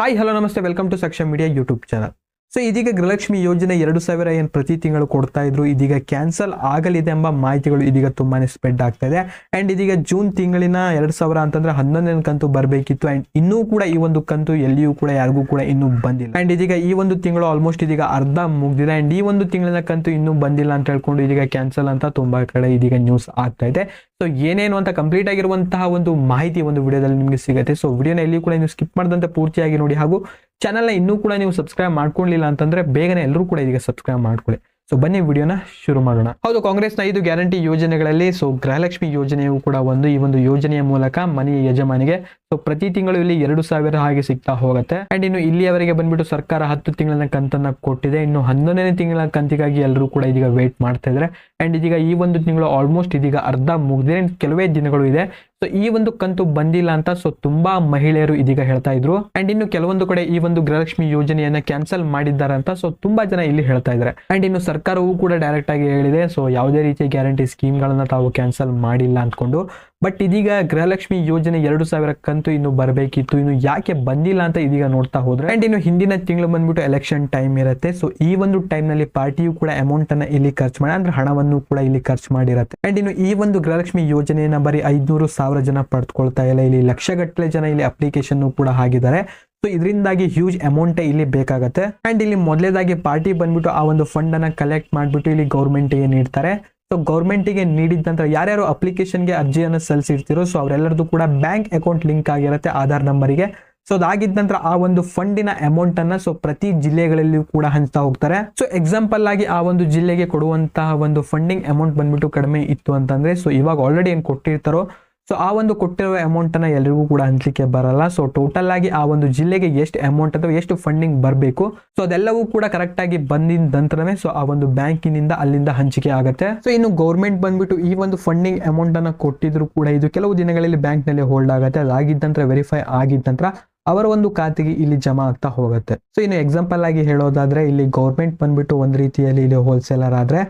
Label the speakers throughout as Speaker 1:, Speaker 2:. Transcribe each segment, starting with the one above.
Speaker 1: Hi hello ನಮಸ್ತೆ. Welcome to Saksham media YouTube channel so ಇದೀಗ ಗೃಹಲಕ್ಷ್ಮಿ ಯೋಜನೆ ಎರಡು ಸಾವಿರ ಏನು ಪ್ರತಿ ತಿಂಗಳು ಕೊಡ್ತಾ ಇದ್ರು, ಇದೀಗ ಕ್ಯಾನ್ಸಲ್ ಆಗಲಿದೆ ಎಂಬ ಮಾಹಿತಿಗಳು ಇದೀಗ ತುಂಬಾನೇ ಸ್ಪ್ರೆಡ್ ಆಗ್ತಾ ಇದೆ. ಅಂಡ್ ಇದೀಗ ಜೂನ್ ತಿಂಗಳಿನ ಎರಡು ಸಾವಿರ ಅಂತಂದ್ರೆ ಹನ್ನೊಂದನೇ ಕಂತು ಬರಬೇಕಿತ್ತು. ಅಂಡ್ ಇನ್ನೂ ಕೂಡ ಈ ಒಂದು ಕಂತು ಎಲ್ಲಿಯೂ ಕೂಡ ಯಾರಿಗೂ ಕೂಡ ಇನ್ನೂ ಬಂದಿಲ್ಲ. ಅಂಡ್ ಇದೀಗ ಈ ಒಂದು ತಿಂಗಳು ಆಲ್ಮೋಸ್ಟ್ ಇದೀಗ ಅರ್ಧ ಮುಗ್ದಿದೆ. ಅಂಡ್ ಈ ಒಂದು ತಿಂಗಳಿನ ಕಂತು ಇನ್ನೂ ಬಂದಿಲ್ಲ ಅಂತ ಹೇಳ್ಕೊಂಡು ಇದೀಗ ಕ್ಯಾನ್ಸಲ್ ಅಂತ ತುಂಬಾ ಕಡೆ ಇದೀಗ ನ್ಯೂಸ್ ಆಗ್ತಾ ಇದೆ. ಸೊ ಏನೇನು ಅಂತ ಕಂಪ್ಲೀಟ್ ಆಗಿರುವಂತಹ ಒಂದು ಮಾಹಿತಿ ಒಂದು ವಿಡಿಯೋದಲ್ಲಿ ನಿಮಗೆ ಸಿಗುತ್ತೆ. ಸೊ ವಿಡಿಯೋನ ಎಲ್ಲಿ ಕೂಡ ನೀವು ಸ್ಕಿಪ್ ಮಾಡದಂತೆ ಪೂರ್ತಿಯಾಗಿ ನೋಡಿ. ಹಾಗೂ ಚಾನಲ್ನ ಇನ್ನೂ ಕೂಡ ನೀವು ಸಬ್ಸ್ಕ್ರೈಬ್ ಮಾಡ್ಕೊಳ್ಳಿಲ್ಲ ಅಂತಂದ್ರೆ ಬೇಗನೆ ಎಲ್ಲರೂ ಕೂಡ ಇದೀಗ ಸಬ್ಸ್ಕ್ರೈಬ್ ಮಾಡ್ಕೊಳ್ಳಿ. ಸೊ ಬನ್ನಿ ವಿಡಿಯೋನ ಶುರು ಮಾಡೋಣ. ಹೌದು, ಕಾಂಗ್ರೆಸ್ನ ಐದು ಗ್ಯಾರಂಟಿ ಯೋಜನೆಗಳಲ್ಲಿ ಸೊ ಗೃಹಲಕ್ಷ್ಮಿ ಯೋಜನೆಯು ಕೂಡ ಒಂದು. ಈ ಒಂದು ಯೋಜನೆಯ ಮೂಲಕ ಮನೆಯ ಯಜಮಾನಿಗೆ ಸೊ ಪ್ರತಿ ತಿಂಗಳು ಇಲ್ಲಿ ಎರಡು ಸಾವಿರ ಹಾಗೆ ಸಿಗ್ತಾ ಹೋಗುತ್ತೆ. ಅಂಡ್ ಇನ್ನು ಇಲ್ಲಿಯವರೆಗೆ ಬಂದ್ಬಿಟ್ಟು ಸರ್ಕಾರ ಹತ್ತು ತಿಂಗಳ ಕಂತನ್ನ ಕೊಟ್ಟಿದೆ. ಇನ್ನು ಹನ್ನೊಂದನೇ ತಿಂಗಳ ಕಂತಿಗಾಗಿ ಎಲ್ಲರೂ ಕೂಡ ಇದೀಗ ವೇಟ್ ಮಾಡ್ತಾ ಇದ್ದಾರೆ. ಅಂಡ್ ಇದೀಗ ಈ ಒಂದು ತಿಂಗಳು ಆಲ್ಮೋಸ್ಟ್ ಇದೀಗ ಅರ್ಧ ಮುಗಿದಿದೆ. ಕೆಲವೇ ದಿನಗಳು ಇದೆ. ಸೊ ಈ ಒಂದು ಕಂತು ಬಂದಿಲ್ಲ ಅಂತ ಸೊ ತುಂಬಾ ಮಹಿಳೆಯರು ಇದೀಗ ಹೇಳ್ತಾ ಇದ್ರು. ಅಂಡ್ ಇನ್ನು ಕೆಲವೊಂದು ಕಡೆ ಈ ಒಂದು ಗೃಹಲಕ್ಷ್ಮಿ ಯೋಜನೆಯನ್ನ ಕ್ಯಾನ್ಸಲ್ ಮಾಡಿದ್ದಾರೆ ಅಂತ ಸೊ ತುಂಬಾ ಜನ ಇಲ್ಲಿ ಹೇಳ್ತಾ ಇದ್ದಾರೆ. ಅಂಡ್ ಇನ್ನು ಸರ್ಕಾರವು ಕೂಡ ಡೈರೆಕ್ಟ್ ಆಗಿ ಹೇಳಿದೆ ಸೊ ಯಾವುದೇ ರೀತಿಯ ಗ್ಯಾರಂಟಿ ಸ್ಕೀಮ್ ಗಳನ್ನ ತಾವು ಕ್ಯಾನ್ಸಲ್ ಮಾಡಿಲ್ಲ ಅಂದ್ಕೊಂಡು ಬಟ್ ಇದೀಗ ಗೃಹಲಕ್ಷ್ಮಿ ಯೋಜನೆ ಎರಡು ಸಾವಿರ ಕಂತು ಇನ್ನು ಬರಬೇಕಿತ್ತು. ಇನ್ನು ಯಾಕೆ ಬಂದಿಲ್ಲ ಅಂತ ಇದೀಗ ನೋಡ್ತಾ ಹೋದ್ರೆ ಅಂಡ್ ಇನ್ನು ಹಿಂದಿನ ತಿಂಗಳು ಬಂದ್ಬಿಟ್ಟು ಎಲೆಕ್ಷನ್ ಟೈಮ್ ಇರುತ್ತೆ. ಸೊ ಈ ಒಂದು ಟೈಮ್ನಲ್ಲಿ ಪಾರ್ಟಿಯು ಕೂಡ ಅಮೌಂಟ್ ಅನ್ನ ಇಲ್ಲಿ ಖರ್ಚು ಮಾಡಿ, ಅಂದ್ರೆ ಹಣವನ್ನು ಕೂಡ ಇಲ್ಲಿ ಖರ್ಚು ಮಾಡಿರುತ್ತೆ. ಅಂಡ್ ಇನ್ನು ಈ ಒಂದು ಗೃಹಲಕ್ಷ್ಮಿ ಯೋಜನೆಯನ್ನ ಬರೀ ಐದ್ನೂರು ಸಾವಿರ ಜನ ಪಡೆದುಕೊಳ್ತಾ ಇಲ್ಲ. ಇಲ್ಲಿ ಲಕ್ಷಗಟ್ಟಲೆ ಜನ ಇಲ್ಲಿ ಅಪ್ಲಿಕೇಶನ್ ಕೂಡ ಹಾಕಿದ್ದಾರೆ. ಸೊ ಇದರಿಂದಾಗಿ ಹ್ಯೂಜ್ ಅಮೌಂಟ್ ಇಲ್ಲಿ ಬೇಕಾಗುತ್ತೆ. ಅಂಡ್ ಇಲ್ಲಿ ಮೊದಲೇದಾಗಿ ಪಾರ್ಟಿ ಬಂದ್ಬಿಟ್ಟು ಆ ಒಂದು ಫಂಡ್ ಅನ್ನ ಕಲೆಕ್ಟ್ ಮಾಡ್ಬಿಟ್ಟು ಇಲ್ಲಿ ಗೌರ್ಮೆಂಟ್ಗೆ ನೀಡ್ತಾರೆ ಸೊ ಗೌರ್ಮೆಂಟಿಗೆ ನೀಡಿದ ನಂತರ ಯಾರ್ಯಾರು ಅಪ್ಲಿಕೇಶನ್ಗೆ ಅರ್ಜಿಯನ್ನು ಸಲ್ಲಿಸಿರ್ತಿರೋ ಸೊ ಅವರೆಲ್ಲರದು ಕೂಡ ಬ್ಯಾಂಕ್ ಅಕೌಂಟ್ ಲಿಂಕ್ ಆಗಿರುತ್ತೆ ಆಧಾರ್ ನಂಬರಿಗೆ. ಸೊ ಅದಾಗಿದ್ದ ನಂತರ ಆ ಒಂದು ಫಂಡಿನ ಅಮೌಂಟ್ ಅನ್ನ ಸೊ ಪ್ರತಿ ಜಿಲ್ಲೆಗಳಲ್ಲಿಯೂ ಕೂಡ ಹಂಚ್ತಾ ಹೋಗ್ತಾರೆ. ಸೊ ಎಕ್ಸಾಂಪಲ್ ಆಗಿ ಆ ಒಂದು ಜಿಲ್ಲೆಗೆ ಕೊಡುವಂತಹ ಒಂದು ಫಂಡಿಂಗ್ ಅಮೌಂಟ್ ಬಂದ್ಬಿಟ್ಟು ಕಡಿಮೆ ಇತ್ತು ಅಂತಂದ್ರೆ ಸೊ ಇವಾಗ ಆಲ್ರೆಡಿ ಏನ್ ಕೊಟ್ಟಿರ್ತಾರೋ ಸೊ ಆ ಒಂದು ಕೊಟ್ಟಿರುವ ಅಮೌಂಟ್ ಎಲ್ಲರಿಗೂ ಕೂಡ ಹಂಚಲಿಕ್ಕೆ ಬರಲ್ಲ. ಸೊ ಟೋಟಲ್ ಆಗಿ ಆ ಒಂದು ಜಿಲ್ಲೆಗೆ ಎಷ್ಟು ಅಮೌಂಟ್ ಅಥವಾ ಎಷ್ಟು ಫಂಡಿಂಗ್ ಬರಬೇಕು? ಸೊ ಅದೆಲ್ಲವೂ ಕೂಡ ಕರೆಕ್ಟ್ ಆಗಿ ಬಂದಿದ ನಂತರವೇ ಸೊ ಆ ಒಂದು ಬ್ಯಾಂಕಿನಿಂದ ಅಲ್ಲಿಂದ ಹಂಚಿಕೆ ಆಗುತ್ತೆ. ಸೊ ಇನ್ನು ಗೌರ್ಮೆಂಟ್ ಬಂದ್ಬಿಟ್ಟು ಈ ಒಂದು ಫಂಡಿಂಗ್ ಅಮೌಂಟ್ ಅನ್ನ ಕೊಟ್ಟಿದ್ರು ಕೂಡ ಇದು ಕೆಲವು ದಿನಗಳಲ್ಲಿ ಬ್ಯಾಂಕ್ನಲ್ಲಿ ಹೋಲ್ಡ್ ಆಗುತ್ತೆ. ಅದಾಗಿದ್ದ ನಂತರ ವೆರಿಫೈ ಆಗಿದ್ದ ನಂತರ ಅವರ ಒಂದು ಖಾತೆಗೆ ಇಲ್ಲಿ ಜಮಾ ಆಗ್ತಾ ಹೋಗುತ್ತೆ. ಸೊ ಇನ್ನು ಎಕ್ಸಾಂಪಲ್ ಆಗಿ ಹೇಳೋದಾದ್ರೆ, ಇಲ್ಲಿ ಗೌರ್ಮೆಂಟ್ ಬಂದ್ಬಿಟ್ಟು ಒಂದು ರೀತಿಯಲ್ಲಿ ಇಲ್ಲಿ ಹೋಲ್ಸೇಲರ್ ಆದ್ರೆ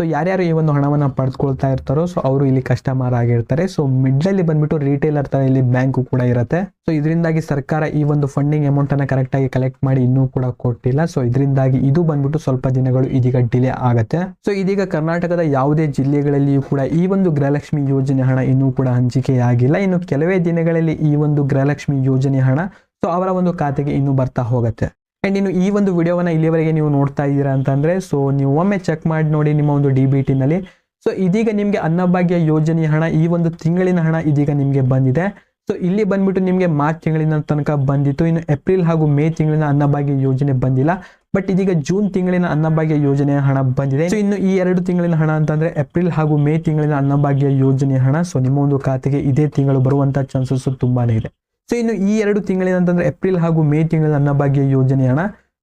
Speaker 1: ಸೊ ಯಾರ್ಯಾರು ಈ ಒಂದು ಹಣವನ್ನು ಪಡೆದುಕೊಳ್ತಾ ಇರ್ತಾರೋ ಸೊ ಅವರು ಇಲ್ಲಿ ಕಸ್ಟಮರ್ ಆಗಿರ್ತಾರೆ. ಸೊ ಮಿಡ್ಲಲ್ಲಿ ಬಂದ್ಬಿಟ್ಟು ರಿಟೇಲರ್ ತರ ಇಲ್ಲಿ ಬ್ಯಾಂಕು ಕೂಡ ಇರುತ್ತೆ. ಸೊ ಇದರಿಂದಾಗಿ ಸರ್ಕಾರ ಈ ಒಂದು ಫಂಡಿಂಗ್ ಅಮೌಂಟ್ ಅನ್ನ ಕರೆಕ್ಟ್ ಆಗಿ ಕಲೆಕ್ಟ್ ಮಾಡಿ ಇನ್ನೂ ಕೂಡ ಕೊಟ್ಟಿಲ್ಲ. ಸೊ ಇದರಿಂದಾಗಿ ಇದು ಬಂದ್ಬಿಟ್ಟು ಸ್ವಲ್ಪ ದಿನಗಳು ಇದೀಗ ಡಿಲೇ ಆಗುತ್ತೆ. ಸೊ ಇದೀಗ ಕರ್ನಾಟಕದ ಯಾವುದೇ ಜಿಲ್ಲೆಗಳಲ್ಲಿಯೂ ಕೂಡ ಈ ಒಂದು ಗೃಹಲಕ್ಷ್ಮಿ ಯೋಜನೆ ಹಣ ಇನ್ನೂ ಕೂಡ ಹಂಚಿಕೆಯಾಗಿಲ್ಲ. ಇನ್ನು ಕೆಲವೇ ದಿನಗಳಲ್ಲಿ ಈ ಒಂದು ಗೃಹಲಕ್ಷ್ಮಿ ಯೋಜನೆ ಹಣ ಸೊ ಅವರ ಒಂದು ಖಾತೆಗೆ ಇನ್ನೂ ಬರ್ತಾ ಹೋಗುತ್ತೆ. ಅಂಡ್ ಇನ್ನು ಈ ಒಂದು ವಿಡಿಯೋವನ್ನು ಇಲ್ಲಿವರೆಗೆ ನೀವು ನೋಡ್ತಾ ಇದ್ದೀರಾ ಅಂತಂದರೆ ಸೊ ನೀವು ಒಮ್ಮೆ ಚೆಕ್ ಮಾಡಿ ನೋಡಿ ನಿಮ್ಮ ಒಂದು ಡಿ ಬಿ ಟಿನಲ್ಲಿ ಸೊ ಇದೀಗ ನಿಮಗೆ ಅನ್ನಭಾಗ್ಯ ಯೋಜನೆಯ ಹಣ, ಈ ಒಂದು ತಿಂಗಳಿನ ಹಣ ಇದೀಗ ನಿಮಗೆ ಬಂದಿದೆ. ಸೊ ಇಲ್ಲಿ ಬಂದ್ಬಿಟ್ಟು ನಿಮಗೆ ಮಾರ್ಚ್ ತಿಂಗಳಿನ ತನಕ ಬಂದಿತ್ತು. ಇನ್ನು ಏಪ್ರಿಲ್ ಹಾಗೂ ಮೇ ತಿಂಗಳಿನ ಅನ್ನಭಾಗ್ಯ ಯೋಜನೆ ಬಂದಿಲ್ಲ. ಬಟ್ ಇದೀಗ ಜೂನ್ ತಿಂಗಳಿನ ಅನ್ನಭಾಗ್ಯ ಯೋಜನೆಯ ಹಣ ಬಂದಿದೆ. ಸೊ ಇನ್ನು ಈ ಎರಡು ತಿಂಗಳಿನ ಹಣ ಅಂತಂದ್ರೆ ಏಪ್ರಿಲ್ ಹಾಗೂ ಮೇ ತಿಂಗಳಿನ ಅನ್ನಭಾಗ್ಯ ಯೋಜನೆಯ ಹಣ. ಸೊ ನಿಮ್ಮ ಒಂದು ಖಾತೆಗೆ ಇದೇ ತಿಂಗಳು ಬರುವಂಥ ಚಾನ್ಸಸ್ ತುಂಬಾನೇ ಇದೆ. ಸೊ ಇನ್ನು ಈ ಎರಡು ತಿಂಗಳಿನ ಅಂತಂದ್ರೆ ಏಪ್ರಿಲ್ ಹಾಗೂ ಮೇ ತಿಂಗಳ ಅನ್ನಭಾಗ್ಯ ಯೋಜನೆ ಹಣ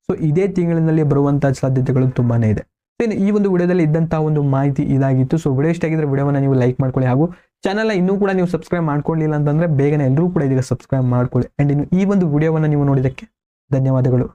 Speaker 1: ಸೊ ಇದೇ ತಿಂಗಳಿನಲ್ಲಿ ಬರುವಂತಹ ಸಾಧ್ಯತೆಗಳು ತುಂಬಾನೇ ಇದೆ. ಸೊ ಇನ್ನು ಈ ಒಂದು ವಿಡಿಯೋದಲ್ಲಿ ಇದ್ದಂತಹ ಒಂದು ಮಾಹಿತಿ ಇದಾಗಿತ್ತು. ಸೊ ವಿಡಿಯೋ ಇಷ್ಟ ಆಗಿದ್ರೆ ವಿಡಿಯೋವನ್ನ ನೀವು ಲೈಕ್ ಮಾಡ್ಕೊಳ್ಳಿ ಹಾಗೂ ಚಾನಲ್ ಇನ್ನೂ ಕೂಡ ನೀವು ಸಬ್ಸ್ಕ್ರೈಬ್ ಮಾಡ್ಕೊಳ್ಳಿಲ್ಲ ಅಂತಂದ್ರೆ ಬೇಗನೆ ಎಲ್ಲರೂ ಕೂಡ ಇದೀಗ ಸಬ್ಸ್ಕ್ರೈಬ್ ಮಾಡ್ಕೊಳ್ಳಿ. ಅಂಡ್ ಇನ್ನು ಈ ಒಂದು ವಿಡಿಯೋವನ್ನು ನೀವು ನೋಡಿದಕ್ಕೆ ಧನ್ಯವಾದಗಳು.